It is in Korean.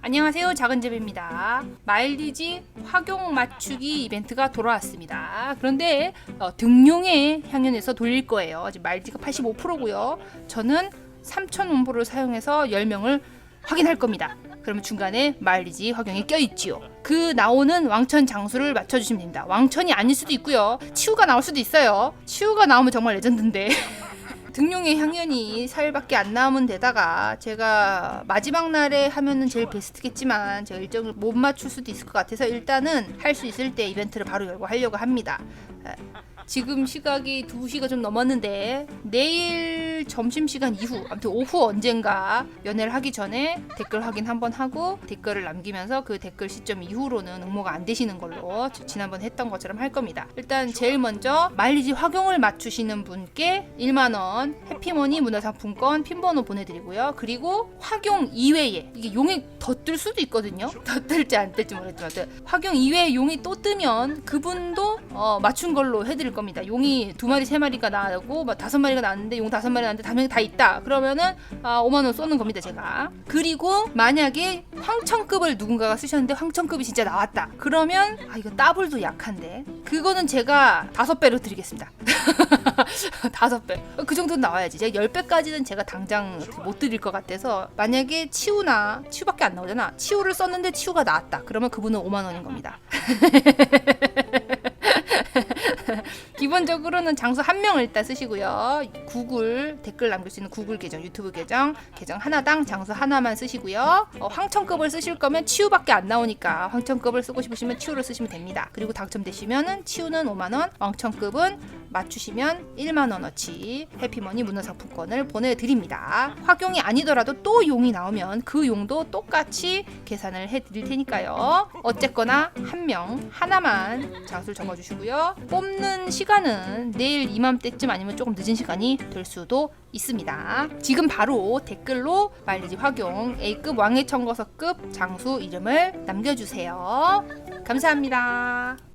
안녕하세요 작은집입니다. 마일리지 확용 맞추기 이벤트가 돌아왔습니다. 그런데 어, 등용의 향연에서 돌릴 거예요. 지금 마일리지가 85%고요. 저는 3000 원보를 사용해서 10명을 확인할 겁니다. 그러면 중간에 마일리지 확용이 껴있지요. 그 나오는 왕천 장수를 맞춰주시면 됩니다. 왕천이 아닐 수도 있고요. 치우가 나올 수도 있어요. 치우가 나오면 정말 레전드인데 등용의 향연이 4일밖에 안 남은 데다가 제가 마지막 날에 하면은 제일 베스트겠지만 제가 일정을 못 맞출 수도 있을 것 같아서 일단은 할 수 있을 때 이벤트를 바로 열고 하려고 합니다. 아, 지금 시각이 2시가 좀 넘었는데 내일 점심시간 이후 아무튼 오후 언젠가 연애를 하기 전에 댓글 확인 한번 하고 댓글을 남기면서 그 댓글 시점 이후로는 응모가 안 되시는 걸로 지- 지난번 했던 것처럼 할 겁니다. 일단 제일 먼저 마일리지 확용을 맞추시는 분께 1만 원 해피머니 문화상품권 핀번호 보내드리고요. 그리고 확용 이외에 이게 용이 더 뜰 수도 있거든요. 더 뜰지 안 뜰지 모르겠지만 확용 이외에 용이 또 뜨면 그분도 어, 맞춘 걸로 해드릴 겁니다. 용이 두 마리 세 마리가 나고 막 다섯 마리가 나왔는데 용 다섯 마리 다섯 마리 다 있다. 그러면은 아, 5만 원 쏘는 겁니다 제가. 그리고 만약에 황천급을 누군가가 쓰셨는데 황천급이 진짜 나왔다. 그러면 아 이거 더블도 약한데 그거는 제가 다섯 배로 드리겠습니다. 다섯 배. 그 정도는 나와야지. 제가 열 배까지는 제가 당장 못 드릴 것 같아서 만약에 치우나 치우밖에 안 나오잖아. 치우를 썼는데 치우가 나왔다. 그러면 그분은 5만 원인 겁니다. 기본적으로는 장수 한 명을 일단 쓰시고요. 구글 댓글 남길 수 있는 구글 계정, 유튜브 계정, 계정 하나당 장수 하나만 쓰시고요. 어, 황천급을 쓰실 거면 치우밖에 안 나오니까 황천급을 쓰고 싶으시면 치우를 쓰시면 됩니다. 그리고 당첨되시면은 치우는 5만 원, 왕천급은 맞추시면 1만 원어치 해피머니 문화상품권을 보내드립니다. 확용이 아니더라도 또 용이 나오면 그 용도 똑같이 계산을 해드릴 테니까요. 어쨌거나 한 명 하나만 장수를 적어주시고요. 뽑는 시간은 내일 이맘때쯤 아니면 조금 늦은 시간이 될 수도 있습니다. 지금 바로 댓글로 마일리지 확용 A급 왕의 청거서급 장수 이름을 남겨주세요. 감사합니다.